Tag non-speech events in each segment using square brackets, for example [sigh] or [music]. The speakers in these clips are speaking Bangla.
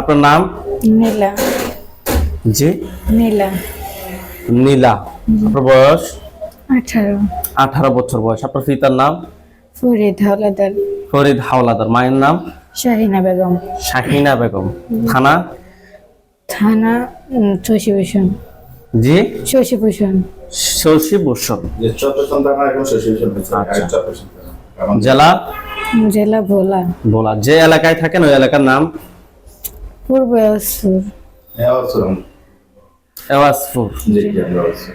আপনার নাম? নীলা। জি। নীলা। নীলা। আপনার বয়স? আঠারো। আঠারো বছর বয়স। আপনার পিতার নাম? ফরিদ হাওলাদার। ফরিদ হাওলাদার। মায়ের নাম? শাহিনা বেগম। শাহিনা বেগম। থানা? থানা শশীভূষণ। জি? শশীভূষণ। শশী ভূষণ যে চট্টগ্রাম এখন শেষ হয়েছে আচ্ছা। জেলা? জেলা ভোলা। ভোলা। যে এলাকায় থাকেন ওই এলাকার নাম? পূর্ব জি, আমরা আছি।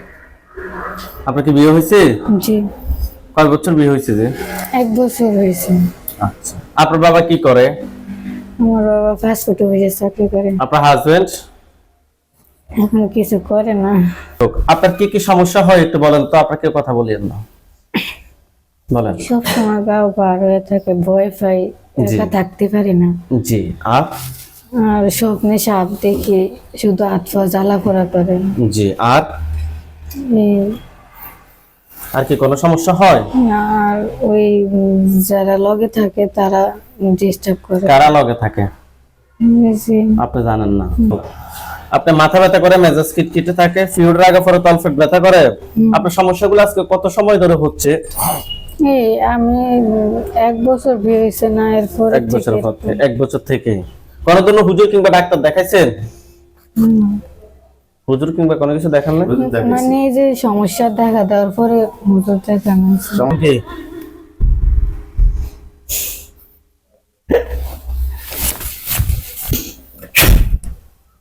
আপনার কি বিয়ে হয়েছে? জি। কয় বছর বিয়ে হয়েছে যে? এক বছর হয়েছে। আচ্ছা। আপনার বাবা কি করে? আমার বাবা ফাস্টফুড অফিসে চাকরি করে। আপনার হাজবেন্ড এখন কিছু করে না। আপনার কি কি সমস্যা হয় একটু বলেন তো আপনাকে কথা বলিয়েন না। বলেন। সব সময় গাও পার হয়ে থাকে ভয় পাই একা থাকতে পারি না। জি। আর? আর স্বপ্নে সাপ দেখি শুধু জ্বালা করে জি আর? আর কি কোনো সমস্যা হয়? আর ওই যারা লগে থাকে তারা ডিস্টার্ব করে। কারা লগে থাকে? আপনি জানেন না। আপনি মাথা ব্যথা করে মেজাজ কিটকিটে থাকে পরে তলফেট ব্যথা করে। আপনার সমস্যাগুলো আজকে কত সময় ধরে হচ্ছে? এই আমি এক বছর বিয়ে হয়েছে না এরপর এক বছর এক বছর থেকে। কোনোদিনও হুজুর কিংবা ডাক্তার দেখাইছেন? হুজুর কিংবা কোনো কিছু দেখান না মানে এই যে সমস্যা দেখা দেওয়ার পরে হুজুর দেখানো?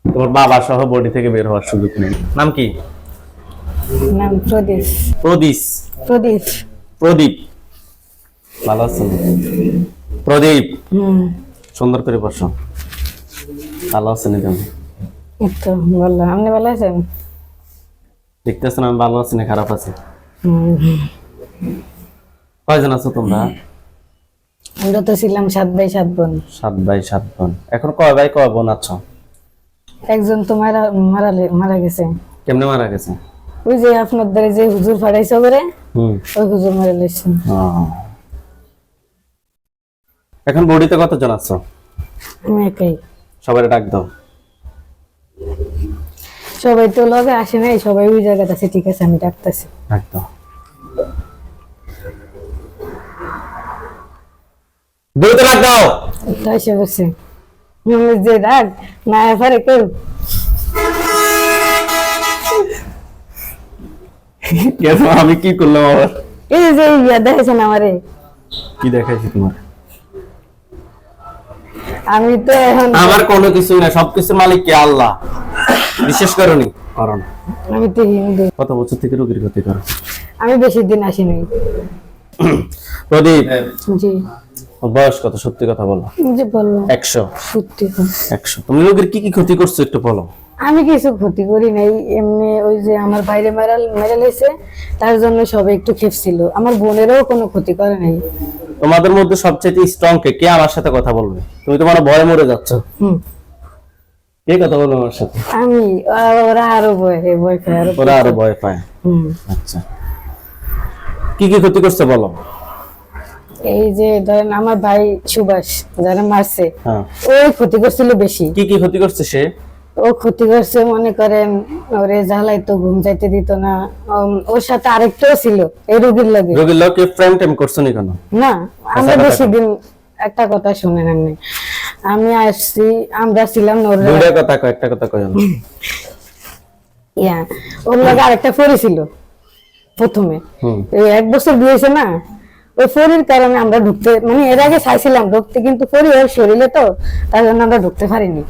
তোমার বাবা সহ বডি থেকে বের হওয়ার সুযোগ নেই। নাম কি? নাম প্রদীপ। প্রদীপ। প্রদীপ। প্রদীপ। ভালো আছেন? প্রদীপ। হুম। সুন্দর করে বসো। ভালো আছেন তুমি তো বলল আপনি ভালো আছেন? দেখতেছেন আমি ভালো আছি না খারাপ আছি? কয়জন আছো তোমরা? আমরা তো ছিলাম সাত সাত বোন। সাত সাত বোন। এখন কয় কয় বোন আছো? একজন তো মারা মারা মারা গেছে। কেমনে মারা গেছে? ওই যে আপনার দ্বারা যে হুজুর ফাড়াইছে করে ওই হুজুর মারা লেছে এখন বডিতে কতজন আছো? আমি একাই। সবাই ডাক দাও। সবাই তো লগে আসে নাই সবাই ওই জায়গাতে আছে ঠিক আছে আমি ডাকতেছি। ডাক দাও। বডিতে ডাক দাও। তো এসে বসে যে ডাক না এবারে কেউ? আমি কি করলাম আবার? এই যে ইয়া দেখেছেন আমারে। কি দেখাইছি তোমার? আমি তো এখন আমার কোনো কিছু না সবকিছুর মালিক কে? আল্লাহ। বিশেষ করনি? করো না। আমি তো হিন্দু কত বছর থেকে রোগীর ক্ষতি করো? আমি বেশি দিন আসিনি। নাই প্রদীপ জি। বয়স কত? সত্যি কথা বলো। জি একশো। সত্যি। একশো। তুমি রোগীর কি কি ক্ষতি করছ একটু বলো। আমি কিছু ক্ষতি করি নাই এমনি ওই যে আমার বাইরে মেরাল মেরাল হয়েছে তার জন্য সবাই একটু খেপছিল। আমার বোনেরও কোনো ক্ষতি করে নাই। তোমাদের মধ্যে সবচেয়ে স্ট্রং কে? কে আমার সাথে কথা বলবে? তুমি তোমার ভয়ে মরে যাচ্ছ। কে কথা বলবে আমার সাথে? আমি ওরা আরও ভয় ভয় আরও ওরা আরও ভয় পায়। হুম। আচ্ছা। কি কি ক্ষতি করছে বলো? এই যে ধরেন আমার ভাই সুভাষ যারা মারছে হ্যাঁ। ওই ক্ষতি করছিল বেশি। কি কি ক্ষতি করছে সে? ও ক্ষতি করছে মনে করেন ওরে জ্বালাই তো ঘুম যাইতে দিত না। ওর সাথে আরেকটাও ছিল এই রোগীর লাগে। রোগীর লোককে ফ্রেম টেম করছ নি কেন? না আমরা বেশি দিন একটা কথা শুনেন আপনি আমি আসছি আমরা ছিলাম ওর দুইটা কথা কয় একটা কথা কয় [clears throat] ইয়া ওর লাগে আরেকটা ফরি ছিল প্রথমে। এই এক বছর দিয়েছে না ওই ফরির কারণে আমরা ঢুকতে মানে এর আগে চাইছিলাম ঢুকতে কিন্তু ফরি ওর শরীরে তো তার জন্য আমরা ঢুকতে পারিনি।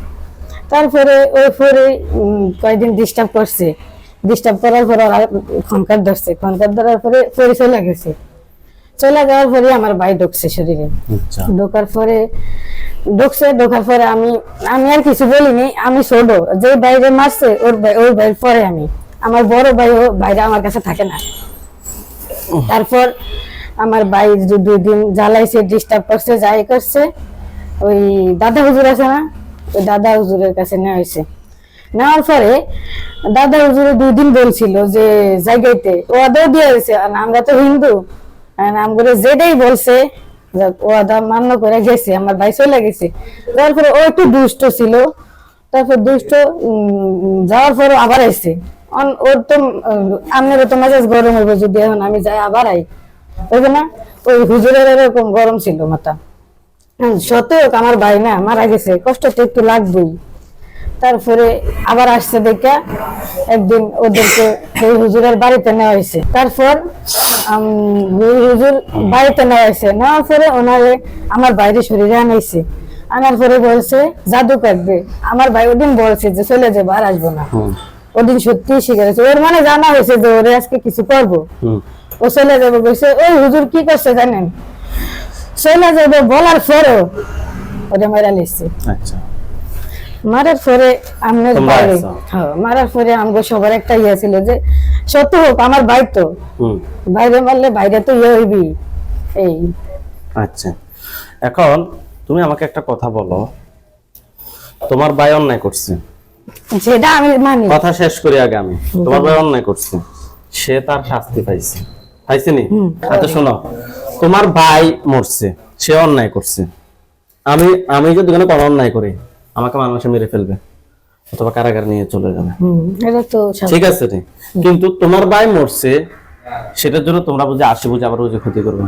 তারপরে ওই ফরি উম, কয়েকদিন ডিস্টার্ব করছে। ডিস্টার্ব করার পরে ওরা খনকার ধরছে। খনকার ধরার পরে ফরি চলে গেছে। চলে যাওয়ার পরে আমার ভাই ঢুকছে শরীরে। আচ্ছা। ঢোকার পরে ঢুকছে ঢোকার পরে আমি আমি আর কিছু বলিনি আমি ছোট। যে বাইরে মারছে ওর ভাই ওর ভাই পরে আমি। আমার বড় ভাই ও বাইরে আমার কাছে থাকে না। তারপর আমার ভাই দু- দুই দিন জ্বালাইছে ডিস্টার্ব করছে যাই করছে। ওই দাদা হুজুর আছে না? ওই দাদা হুজুরের কাছে নেওয়া হয়েছে। নেওয়ার পরে দাদা হুজুরে দুই দিন বলছিল যে জায়গাতে ওদের দিয়ে হয়েছে আমরা তো হিন্দু। আমগুলো যেটাই বলছে যাক, ও আদা মান্য করে গেছে আমার ভাই চলে গেছে। তারপরে ও একটু দুষ্ট ছিল। তারপর দুষ্ট যাওয়ার পরে আবার অন- ওর তো আপনার তো মেজাজ গরম হবে যদি এখন আমি যাই আবার আই। বুঝবে না ওই হুজুরের এরকম গরম ছিল মাথা। হ্যাঁ, সত্যি আমার ভাই না মারা গেছে কষ্ট তো একটু লাগবেই। তারপরে আবার আসছে দেখা একদিন ওদেরকে ওই হুজুরের বাড়িতে নেওয়া হয়েছে। তারপর হুজুর বাড়িতে নেওয়া হয়েছে। নেওয়ার পরে ওনারে আমার বাইরে শরীরে আনাইছে। আনার পরে বলছে জাদু কাটবে। আমার ভাই ওদিন বলছে যে চলে যাব আর আসব না। ওদিন সত্যি শিখে গেছে। ওর মানে জানা হয়েছে যে ওরে আজকে কিছু করব। ও চলে যাবে বলছে ওই হুজুর কি করছে জানেন? চলে যাবে বলার পরেও ওরে মেরা আচ্ছা। মারার পরে আমরা বাইরে? হ্যাঁ, মারার পরে আমগো সবার একটা ইয়ে ছিল যে সত্য হোক আমার ভাই তো। বাইরে মারলে বাইরে তো ইয়ে হইবি। এই। আচ্ছা। এখন তুমি আমাকে একটা কথা বলো। তোমার ভাই অন্যায় করছে। যেটা আমি মানি। কথা শেষ করি আগে আমি। তোমার ভাই অন্যায় করছে। সে তার শাস্তি পাইছে। পাইছে নি? আচ্ছা শোনো। তোমার ভাই মরছে সে অন্যায় করছে। আমি আমি যদি কোনো কোনো অন্যায় করি আমাকে মানুষে মেরে ফেলবে অথবা কারাগার নিয়ে চলে যাবে। এটা তো ঠিক আছে কিন্তু তোমার ভাই মরছে সেটার জন্য তোমরা বুঝে আসি বুঝে আবার বুঝে ক্ষতি করবে।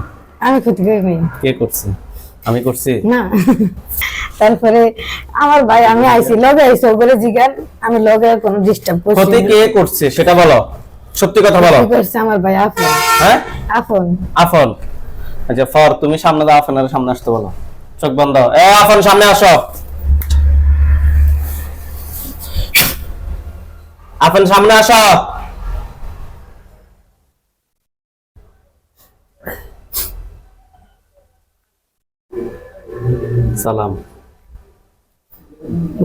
আমি ক্ষতি করিনি কে করছে? আমি করছি? না। তারপরে আমার ভাই আমি আইছি লগে আইছি ওগুলো জিগান আমি লগে কোনো ডিস্টার্ব করছি ক্ষতি কে করছে সেটা বলো। সত্যি কথা বলো। করছে আমার ভাই আপন হ্যাঁ? আপন আফন আচ্ছা ফর তুমি সামনে দাও আফনের সামনে আসতে বলো। চোখ বন্ধ। এ আফন সামনে আসো। আফন সামনে আসো। সালাম।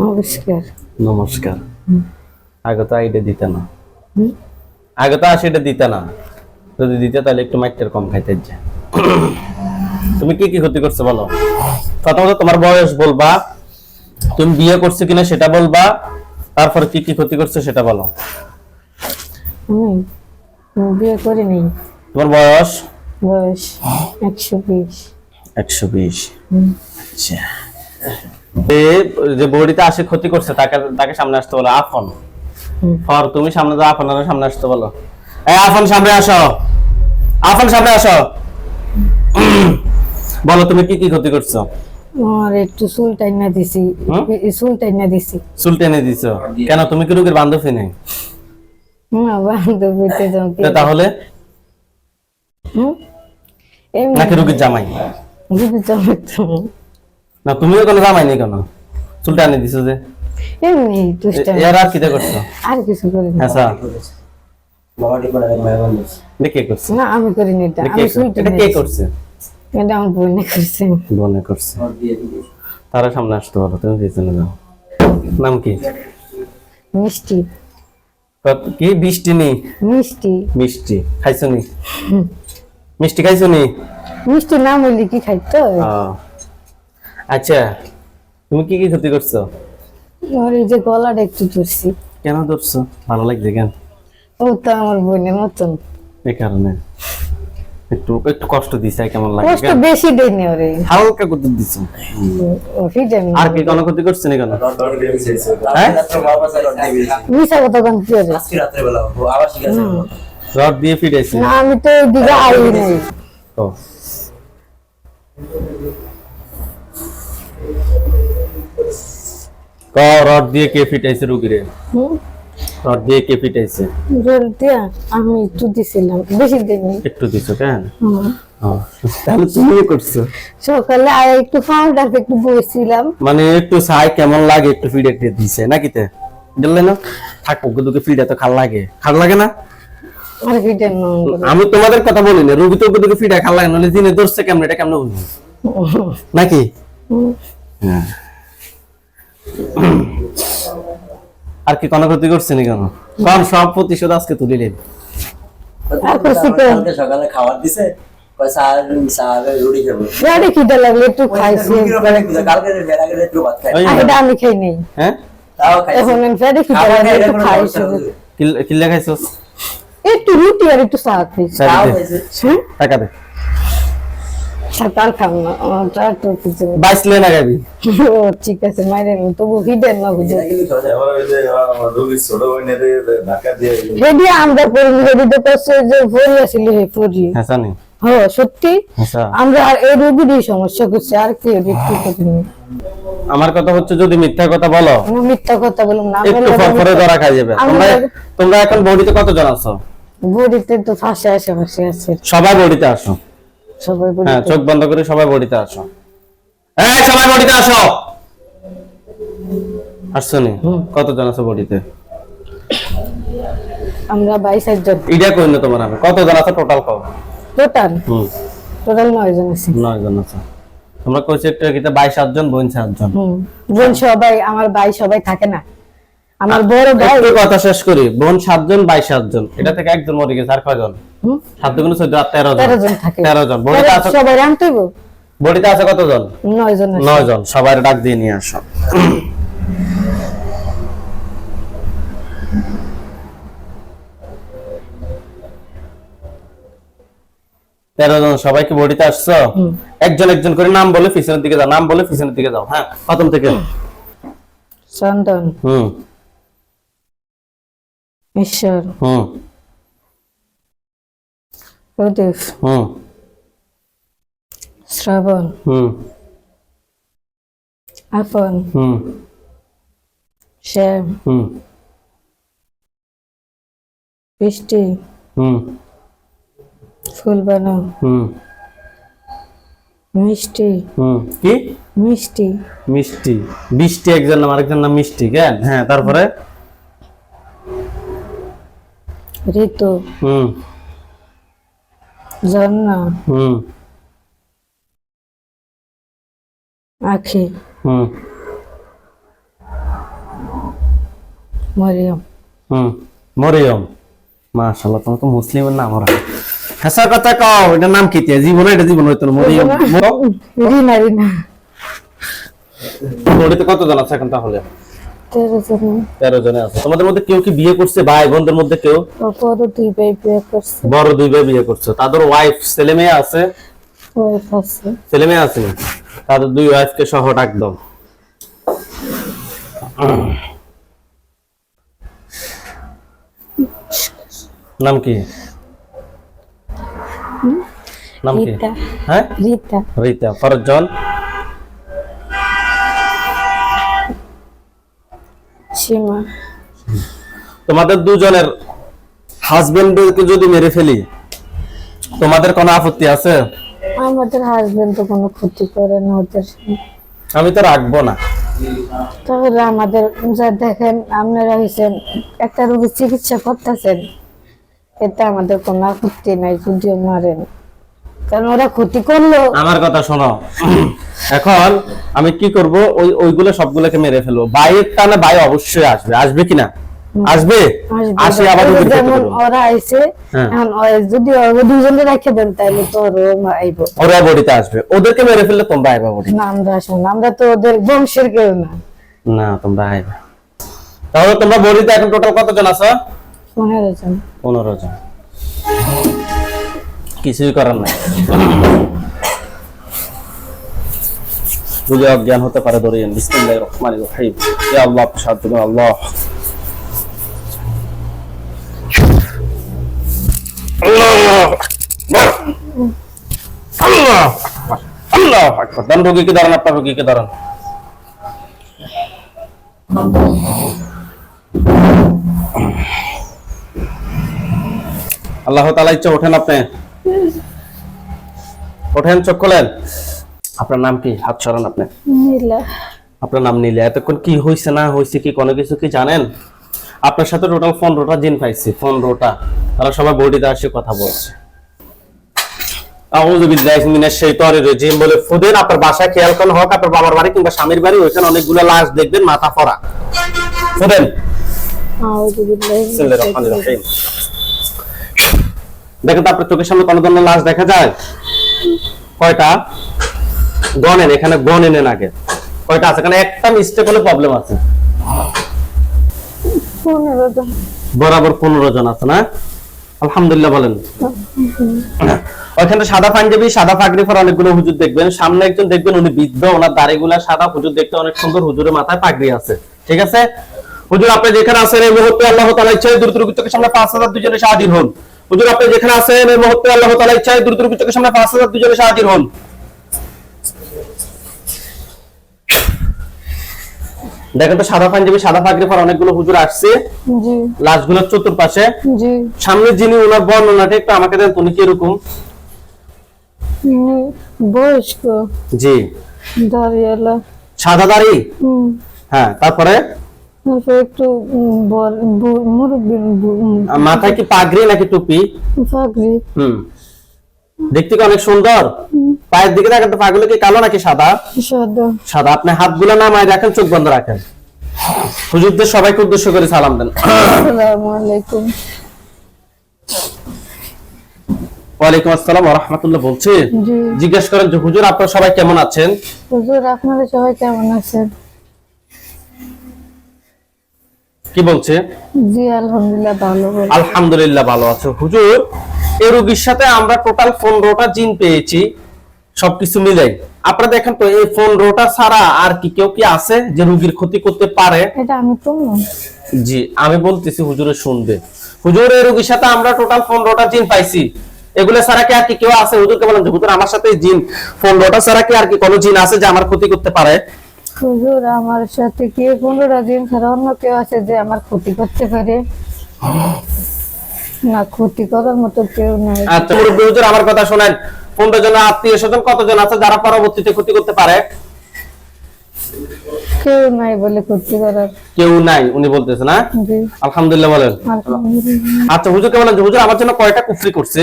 নমস্কার। নমস্কার। আগে তো আইডে দিতে না। আগে তো আসে এটা দিতে না। যদি দিতে তাহলে একটু মাইটের কম খাইতে যে তুমি কি কি ক্ষতি করছ বলো? প্রথমত তোমার বয়স বলবা তুমি বিয়ে করছ কিনা সেটা বলবা তারপর কি কি ক্ষতি করছ সেটা বলো। আমি আমি বিয়ে তোমার বয়স? বয়স একশো বিশ। একশো বিশ। আচ্ছা। যে বডিতে আসে ক্ষতি করছে তাকে তাকে সামনে আসতে বলো আফন। ফর তুমি সামনে যাও আফন সামনে আসতে বলো। এ আফন সামনে আসো। আফন সামনে আসো। বলো তুমি কি কি ক্ষতি করছ? আর একটু চুল টাইনা দিছি। চুল টাইনা দিছি। চুল টেনে দিছো? কেন তুমি কি রোগীর বান্ধবী নেই? না বান্ধবীতে জমকে তা তাহলে? হুম? নাকি রোগীর জামাই? যদি চমকতো না তুমিও কোনো জামাই নেই কেন? চুল টেনে দিছো যে। এমনি দুষ্টামি। এর আর কিতে করছ? আর কিছু করিনি আচ্ছা। মামাটি করে মেহমান এটা কে করছে? না আমি করিনি এটা। এটা আমি কে চুল এটা টাইনা কে করছে? এটা আমার বোনে করছে। বনে করছে। তারা সামনে আসতে বলো তুমি পিছনে যাও নাম কি? মিষ্টি। কি বৃষ্টি নেই মিষ্টি। মিষ্টি। খাইছো নি? মিষ্টি খাইছো নি? মিষ্টি না বললি কি খাইতো আচ্ছা তুমি কি কি ক্ষতি করছ? আর এই যে গলাটা একটু ধরছি। কেন ধরছো? ভালো লাগছে কেন? ও তো আমার বোনের মতন। এই কারণে। একটু একটু কষ্ট দিছে কেমন লাগে কষ্ট বেশি দেয়নি ওরে। হালকা দিছো। ভিটামিন আর কি কোনো ক্ষতি করছে নি কেন? হ্যাঁ? রাত্রে মা বাসা রড দিয়ে দিয়েছে মিশা কথা কোন কি আজকে রাত্রে বেলা ও আবার শিখেছে রড দিয়ে ফিরেছে না আমি তো এদিকে আই নাই। ও। ক রড দিয়ে কে ফিটাইছে রুগীরে? হুম? রড দিয়ে কে ফিটাইছে জল দিয়া আমি একটু দিছিলাম বেশি দিইনি একটু দিছো কেন? হুম। ও, তাহলে তুমিও করছ? সকালে আর একটু ফাউন্ডার একটু বসছিলাম মানে একটু চাই কেমন লাগে একটু ফিডে দিছে নাকি তে? দিলে না? থাক ফিডে তো খাল লাগে। খাল লাগে না? আর আমি তোমাদের কথা বলি না রুগী তো ফিডে খাল লাগে নাহলে দিনে ধরছে কেমন এটা কেমন বুঝব নাকি? হ্যাঁ। আর কি কোনো ক্ষতি করছে নি কেন? কারণ সব প্রতিশোধ আজকে চিকেন। কালকে সকালে খাবার দিছে কয় চা চা রুটি খাব। পেটে খিদে লাগলে একটু হ্যাঁ? রুটি আর একটু চা খাইছি। টাকা দে। খাইছে হ্যাঁ টাকা দে সাঁতার খাম না ওটা তো কিছু বাইসলে না গাবি। ও ঠিক আছে মাইরে নি তবু হিডেন না বুঝে। যে আমার পড়ি হেডি তো করছে যে ফরি আসলে হে ফরি হ্যাঁ হ্যাঁ সত্যি? আচ্ছা আমরা আর এই রোগীরই সমস্যা করছে আর কি আমার কথা হচ্ছে যদি মিথ্যা কথা বলো মিথ্যা কথা বললাম না একটু ফরফরে ধরা খাই যাবে। তোমরা তোমরা এখন বডিতে কতজন আছো? বডিতে তো ফাঁসে আসে আশেপাশে আছে। সবাই বডিতে আসো। হ্যাঁ চোখ বন্ধ করে সবাই বডিতে আসো। এই সবাই বডিতে আসো! আসছো নি? কতজন আছো বডিতে? আমরা জন। কই না তোমার আমি? কতজন আছো টোটাল কও? টোটাল হুম। টোটাল নয় জন আছে। নয় জন আছো। তোমরা কইছো একটু বাইশ সাতজন বোন সাতজন হুম। বোন সবাই আমার ভাই সবাই থাকে না। আমার বড় ভাই একটু কথা শেষ করি। বোন সাতজন বাইশ সাতজন। এটা থেকে একজন মরে গেছে আর কয়জন? সাত দুগুণ চোদ্দ আর তেরো জন। তেরো জন সবাই রামতে বডিতে আছে কতজন? নয় জন নয় জন সবাই ডাক দিয়ে নিয়ে আসো। তেরো জন সবাইকে বডিতে আসছো? একজন একজন করে নাম বলে পিছনের দিকে যাও নাম বলে পিছনের দিকে যাও। হ্যাঁ প্রথম থেকে। চন্দন। হুম। ঈশ্বর। হুম প্রদীপ। হুম শ্রাবণ। হুম। আপন। হুম। শ্যাম। হুম। বৃষ্টি। হুম। ফুলবানো। হুম। মিষ্টি। হুম। কি? মিষ্টি। মিষ্টি। বৃষ্টি একজন নাম আরেকজন নাম মিষ্টি কেন? হ্যাঁ তারপরে? ঋতু হুম হুম আখি হুম মরিয়ম হুম মরিয়ম মাশাআল্লাহ তোমার তো মুসলিমের নাম ওরা হাসা কথা কও এটার নাম কি তে জীবন এটা জীবন হইতো মরিয়ম রিনা রিনা বডিতে কতজন আছে এখন তাহলে তেরো জন। আছে। তোমাদের মধ্যে কেউ কি বিয়ে করছে? ভাই বোনদের মধ্যে কেউ? অপর দুই ভাই বিয়ে করছে। বড় দুই ভাই বিয়ে করছে। তাদের ওয়াইফ ছেলে মেয়ে আছে? ওয়াইফ আছে। ছেলে মেয়ে আছে? তাদের দুই ওয়াইফকে সহ ডাক দাও নাম কি? নাম কি? রীতা। হ্যাঁ? রীতা। রীতা। ফরজন সীমা। তোমাদের দুজনের হাজবেন্ডকে যদি মেরে ফেলি তোমাদের কোনো আপত্তি আছে? আমাদের হাজবেন্ড তো কোনো ক্ষতি করে না ওদের আমি তো রাখব না। তাহলে আমাদের যা দেখেন আপনারা হয়েছেন একটা রোগীর চিকিৎসা করতেছেন এতে আমাদের কোনো আপত্তি নাই যদিও মারেন। কারণ ওরা ক্ষতি করল? আমার কথা শোনো। এখন আমি কি করব? ওই ওইগুলো সবগুলোকে মেরে ফেলব। বাইরের টানে ভাই অবশ্যই আসবে। আসবে কিনা আসবে? আসে আবার যেমন ওরা আইছে হ্যাঁ। এখন যদি ওরা রেখে দেন তাহলে তো ওরও আইব। ওরা বডিতে আসবে। ওদেরকে মেরে ফেললে তোমরা আইবা বডি না আমরা আসব না। আমরা তো ওদের বংশের কেউ না। না তোমরা আইবা। তাহলে তোমরা বডিতে এখন টোটাল কতজন আছো? পনেরো জন। পনেরো জন। কিছুই করার নাই। বুঝে অজ্ঞান হতে পারে ধরিয়েন বিসমিল্লাহির রহমানির রহিম। ইয়া আল্লাহ সাহায্য আল্লাহ। আল্লাহ আল্লাহ আল্লাহ তালা ইচ্ছা ওঠেন আপনি। ওঠেন চোখ খোলেন। আপনার নাম কি? হাত সরান আপনি। নীলা। আপনার নাম নিলে। এতক্ষণ কি হয়েছে না হয়েছে কি কোনো কিছু কি জানেন? আপনার সাথে টোটাল পনেরোটা জিন পাইছি পনেরোটা। তারা সবাই বডিতে আসে কথা বলছে। বলে ফুদেন আপনার বাসায় খেয়াল হোক আপনার বাবার বাড়ি কিংবা স্বামীর বাড়ি ওইখানে অনেকগুলো লাশ দেখবেন মাথা ফুদেন। রহিম। দেখেন তো আপনার চোখের সামনে কোনো ধরনের লাশ দেখা যায়? কয়টা? এখানে আগে কয়টা আছে? এখানে একটা মিস্টেক হলে প্রবলেম আছে। বরাবর পনেরো জন আছে না? আলহামদুলিল্লাহ বলেন। ওইখানে সাদা পাঞ্জাবি সাদা পাগড়ি পরা অনেকগুলো হুজুর দেখবেন। সামনে একজন দেখবেন উনি বৃদ্ধ। ওনার দাড়িগুলা সাদা। হুজুর দেখতে অনেক সুন্দর। হুজুরের মাথায় পাগড়ি আছে। ঠিক আছে? হুজুর আপনি যেখানে আছেন এই মুহূর্তে আল্লাহ তাআলা ইচ্ছায় দ্রুত সামনে পাঁচ হাজার দুজনে হাজির হন। হুজুর আপনি যেখানে আছেন এই মুহূর্তে আল্লাহ তাআলা ইচ্ছায় দ্রুত চোখের সামনে পাঁচ হাজার দুজনে হাজির হন। দেখেন তো সাদা পাঞ্জাবি সাদা পাগড়ি পরা অনেকগুলো হুজুর আসছে। জি। লাশগুলোর চতুর্পাশে। জি। সামনে যিনি ওনার বর্ণনাটা একটু আমাকে দেন উনি কীরকম? উনি বয়স্ক। জি। দাঁড়িয়েলা সাদা দাড়ি? হুম। হ্যাঁ তারপর? একটু উম, আহ, মাথায় কি পাগড়ি নাকি টুপি? পাগড়ি। হুম। দেখতে কি অনেক সুন্দর? পায়ের দিকে দেখেন তো পাগুলো কি কালো নাকি সাদা? সাদা। সাদা আপনি হাতগুলো নামায় রাখেন চোখ বন্ধ রাখেন। হুজুরদের সবাইকে উদ্দেশ্য করে সালাম দেন। আসসালামু আলাইকুম। ওয়ালাইকুম আসসালাম ওয়া রাহমাতুল্লাহ বলছি। জিজ্ঞেস করেন যে হুজুর আপনারা সবাই কেমন আছেন? হুজুর আপনারা সবাই কেমন আছেন? কি বলছে? জি আলহামদুলিল্লাহ ভালো আলহামদুলিল্লাহ ভালো আছে। হুজুর এই রোগীর সাথে আমরা টোটাল পনেরোটা জিন পেয়েছি সবকিছু মিলাই আপনারা দেখেন তো এই পনেরোটা ছাড়া আর কি কেউ কি আছে যে রোগীর ক্ষতি করতে পারে? এটা আমি তো জি আমি বলতেছি হুজুরে শুনবে। হুজুর এই রোগীর সাথে আমরা টোটাল পনেরোটা জিন পাইছি। এগুলো ছাড়া কি আর কি কেউ আছে? হুজুরকে বলেন যে হুজুর আমার সাথে জিন পনেরোটা ছাড়া কি আর কি কোনো জিন আছে যে আমার ক্ষতি করতে পারে? হুজুর আমার সাথে কি পনেরো দিন ছাড়া অন্য কেউ আছে যে আমার ক্ষতি করতে পারে? না ক্ষতি করার মতো কেউ নাই। আচ্ছা হুজুর আমার কথা শোনেন। পনেরো জন আত্মীয় স্বজন কতজন আছে যারা পরবর্তীতে ক্ষতি করতে পারে? কেউ নাই বলে ক্ষতি করার। কেউ নাই উনি বলতেছে না? আলহামদুলিল্লাহ বলেন। আচ্ছা হুজুরকে বলেন যে হুজুর আমার জন্য কয়টা কুফরি করছে?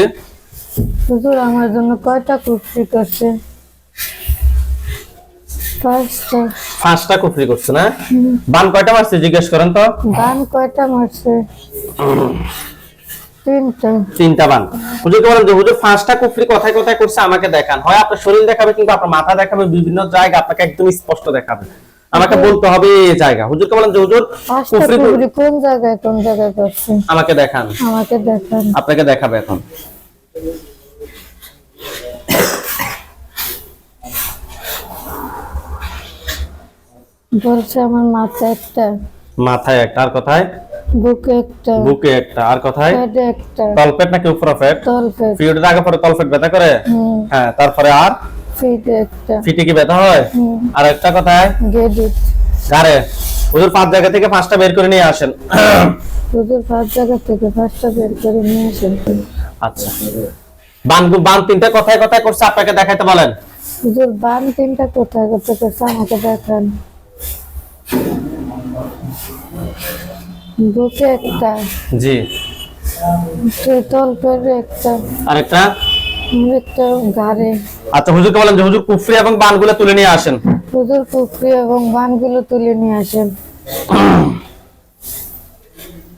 হুজুর আমার জন্য কয়টা কুফরি করছে? পাঁচটা কুফরি করছে না? বান কয়টা মারছে জিজ্ঞেস করেন তো। গান কয়টা মারছে? তিনটা। তিনটা বান। হুজুরকে বলেন যে হুজুর পাঁচটা কুফরি কোথায় কোথায় করছে আমাকে দেখান। হয় আপনার শরীর দেখাবে কিন্তু আপনার মাথা দেখাবে বিভিন্ন জায়গা আপনাকে একদম স্পষ্ট দেখাবে। আমাকে বলতে হবে এই জায়গা। হুজুরকে বলেন যে হুজুর কুফরি কোন জায়গায় কোন জায়গায় করছে? আমাকে দেখান। আমাকে দেখান। আপনাকে দেখাবে এখন। বলছে আমার মাথা একটা। মাথায় একটা আর কোথায়? বুকে একটা। বুকে একটা আর কোথায়? পেটে একটা। তলপেট নাকি উপর পেট? তলপেট। পিরিয়ডের আগে পরে তলপেট ব্যথা করে? হ্যাঁ তারপরে আর? ফিটে একটা। ফিটে কি ব্যথা হয়? আর একটা কোথায়? গেডিট। গাড়ে। হুজুর পাঁচ জায়গা থেকে পাঁচটা বের করে নিয়ে আসেন। হুজুর পাঁচ জায়গা থেকে পাঁচটা বের করে নিয়ে আসেন। আচ্ছা। বান বান তিনটা কথায় কথায় করছে? আপনাকে দেখাইতে বলেন। হুজুর বান তিনটা কোথায় করতে করছে আমাকে দেখান। বুকে একটা। জি। তলপেটে একটা। আরেকটা? একটা গাড়ে। আচ্ছা হুজুরকে বলেন যে হুজুর কুফরি এবং বানগুলো তুলে নিয়ে আসেন। হুজুর পুকুরি এবং বানগুলো তুলে নিয়ে আসেন।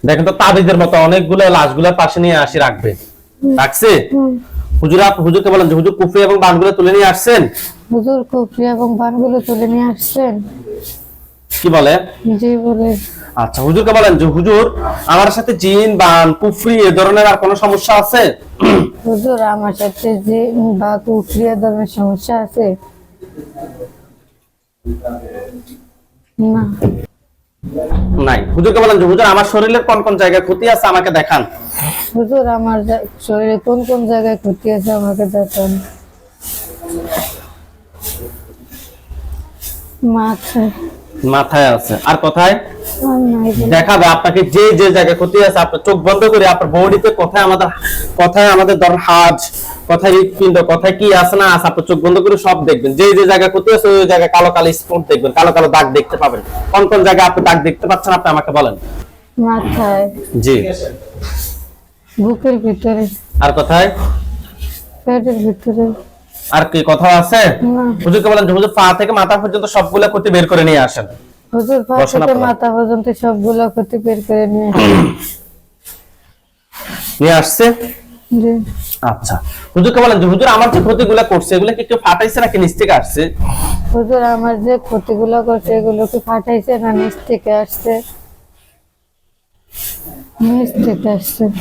দেখেন তো তাবিজের মতো অনেকগুলো লাশগুলো পাশে নিয়ে আসি রাখবে। রাখছে? হুজুর আপ- হুজুরকে বলেন যে হুজুর কুফরি এবং বানগুলো তুলে নিয়ে আসছেন? হুজুর কুফরি এবং বানগুলো তুলে নিয়ে আসছেন? কি বলে? জি বলে। আচ্ছা হুজুরকে বলেন যে হুজুর আমার সাথে জিন বান কুফরি এ ধরনের আর কোনো সমস্যা আছে? হুজুর আমার সাথে যে বা কুফরি এ ধরনের সমস্যা আছে? না। নাই। হুজুরকে বলেন যে হুজুর আমার শরীরের কোন কোন জায়গায় ক্ষতি আছে আমাকে দেখান। হুজুর আমার শরীরে কোন কোন জায়গায় ক্ষতি আছে আমাকে দেখান। মাথায়। মাথায় আছে। আর কোথায়। দেখাবে আপনাকে যে যে জায়গায় ক্ষতি আছে আপনার চোখ বন্ধ করে আপনার বডিতে কোথায় আমাদের কোথায় আমাদের ধরেন হাজ কোথায় হৃৎপিণ্ড কোথায় কি আছে না আছে আপনার চোখ বন্ধ করে সব দেখবেন। যে যে জায়গায় ক্ষতি আছে ওই জায়গায় কালো কালো স্পট দেখবেন কালো কালো দাগ দেখতে পাবেন। কোন কোন জায়গায় আপনি দাগ দেখতে পাচ্ছেন আপনি আমাকে বলেন। মাথায়। জি। বুকের ভিতরে। আর কোথায়? পেটের ভিতরে। আর কি কোথাও আছে? হুজুরকে বলেন যে হুজুর পা থেকে মাথা পর্যন্ত সবগুলো ক্ষতি বের করে নিয়ে আসেন। হুজুর পা থেকে মাথা পর্যন্ত সবগুলো ক্ষতি বের করে নিয়ে। নিয়ে আসছে? আচ্ছা। হুজুরকে বলেন যে হুজুর আমার যে ক্ষতিগুলো করছে এগুলো কি কেউ ফাটাইছে নাকি নিচ থেকে আসছে? হুজুর আমার যে ক্ষতিগুলো করছে এগুলো কি ফাটাইছে না নিচ থেকে আসছে?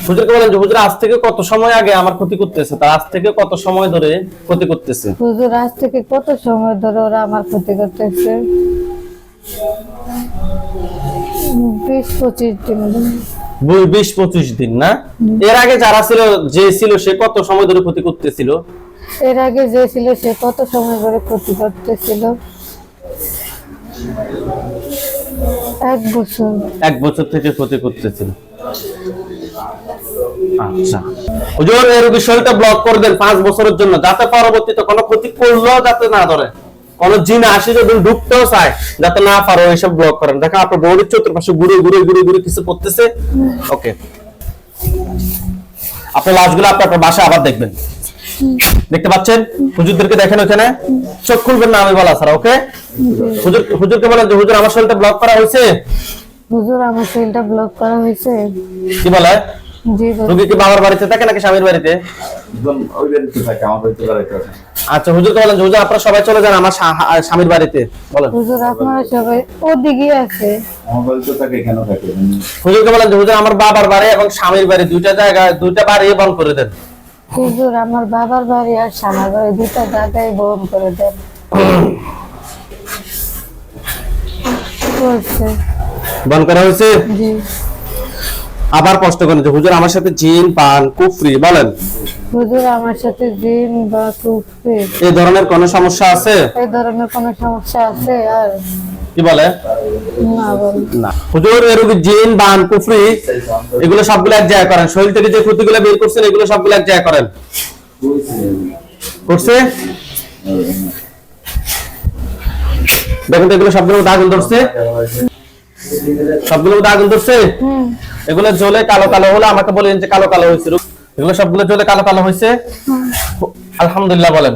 হুজুরকে বলেন যে হুজুর আজ থেকে কত সময় আগে আমার ক্ষতি করতেছে? তার আজ থেকে কত সময় ধরে ক্ষতি করতেছে? হুজুর আজ থেকে কত সময় ধরে ওরা আমার ক্ষতি করতেছে? বিশ পঁচিশ দিন। বিশ পঁচিশ দিন না? এর আগে যারা ছিল যে ছিল সে কত সময় ধরে ক্ষতি করতেছিল? এর আগে যে ছিল সে কত সময় ধরে ক্ষতি করতেছিল? এক বছর। এক বছর থেকে ক্ষতি করতেছিল আচ্ছা। হুজুর এর বিষয়টা ব্লক করে দেন পাঁচ বছরের জন্য যাতে পরবর্তীতে কোনো ক্ষতি করলেও যাতে না ধরে। কোন জিন আসে যদি ঢুকতেও চায় যাতে না পারো ব্লক করেন। দেখো আপনার চতুর্পাশে ঘুরে ঘুরে ঘুরে ঘুরে কিছু করতেছে। ওকে আপনার লাশগুলো আপনার আপনার বাসায় আবার দেখবেন। দেখতে পাচ্ছেন? হুজুরদেরকে দেখেন ওখানে। চোখ খুলবেন না আমি বলা ছাড়া ওকে? হুজুর হুজুরকে বলেন যে হুজুর আমার শরীরটা ব্লক করা হয়েছে? হুজুর আমার সেলটা ব্লক করা হয়েছে। কি বলে? জি কি বাবার বাড়িতে থাকে নাকি স্বামীর বাড়িতে? ওই বাড়িতে থাকে আমার বাড়িতে বেড়াইতে আচ্ছা হুজুরকে বলেন হুজুর আপনারা সবাই চলে যান আমার স্বামীর বাড়িতে। বলেন। হুজুর আপনারা সবাই ওদিকে আছে। আমার বাড়িতে থাকে কেন থাকে। হুজুরকে বলেন হুজুর আমার বাবার বাড়ি এবং স্বামীর বাড়ি দুইটা জায়গায় দুইটা বাড়ি বন্ধ করে দেন। হুজুর আমার বাবার বাড়ি আর সামার বাড়ি দুটা জায়গায় বহন করে দেন। বন্ধ করা হয়েছে? আবার কষ্ট করেন যে হুজুর আমার সাথে জিন পান কুফরি বলেন। হুজুর আমার সাথে জিন বা কুফরি। এই ধরনের কোনো সমস্যা আছে? এই ধরনের কোনো সমস্যা আছে আর কি বলে? না। হুজুর এর জিন বান কুফরি এগুলো সবগুলো এক জায়গায় করেন। শরীর থেকে যে ক্ষতিগুলো বের করছেন এগুলো সবগুলো এক জায়গায় করেন। করছে? দেখুন তো এগুলো সবগুলো আগুন ধরছে। সবগুলো আগুন ধরছে? এগুলো জ্বলে কালো কালো হলে আমাকে বলেন যে কালো কালো হয়েছে। এগুলো সবগুলো জ্বলে কালো কালো হয়েছে? আলহামদুলিল্লাহ বলেন।